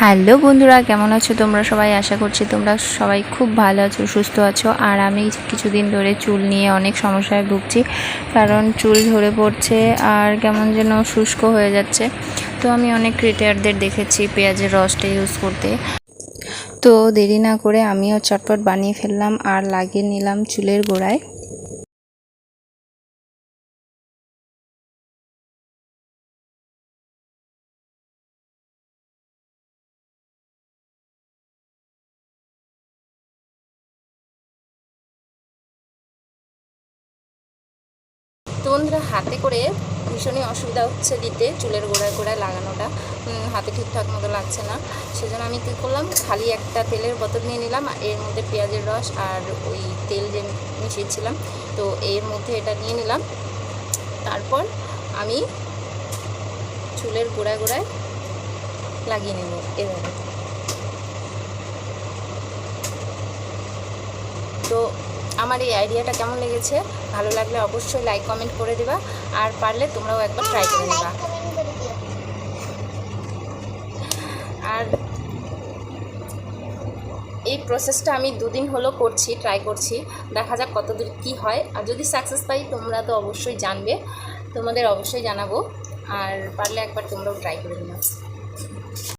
Hello বন্ধুরা, কেমন আছো তোমরা সবাই? আশা করছি তোমরা সবাই খুব ভালো আছো, সুস্থ আছো। আর আমি কিছুদিন ধরে চুল নিয়ে অনেক সমস্যায় ভুগছি, কারণ চুল ঝরে পড়ছে আর কেমন যেন শুষ্ক হয়ে যাচ্ছে। তো আমি অনেক ক্রিয়েটারদের দেখেছি পেঁয়াজের রসটা ইউজ করতে। তো দেরি না করে আমিও চটপট বানিয়ে ফেললাম আর লাগিয়ে নিলাম চুলের গোড়ায়। তো বন্ধুরা হাতে করে ভীষণই অসুবিধা হচ্ছে দিতে, চুলের গোড়ায় গোড়ায় লাগানোটা। হাতে ঠিকঠাক মতো লাগছে না। সেজন্য আমি কী করলাম, খালি একটা তেলের বোতল নিয়ে নিলাম এর মধ্যে পেঁয়াজের রস আর ওই তেল যে মিশিয়েছিলাম, তো এর মধ্যে এটা নিয়ে নিলাম। তারপর আমি চুলের গোড়ায় গোড়ায় লাগিয়ে নেব এভাবে। তো আমার এই আইডিয়াটা কেমন লেগেছে? ভালো লাগলে অবশ্যই লাইক কমেন্ট করে দেবা। আর পারলে তোমরাও একবার ট্রাই করে নেবা। আর এই প্রসেসটা আমি দুদিন হলো করছি ট্রাই করছি। দেখা যাক কতদূর কী হয়। আর যদি সাকসেস পাই, তোমরা তো অবশ্যই জানবে। তোমাদের অবশ্যই জানাব। আর পারলে একবার তোমরাও ট্রাই করে নিও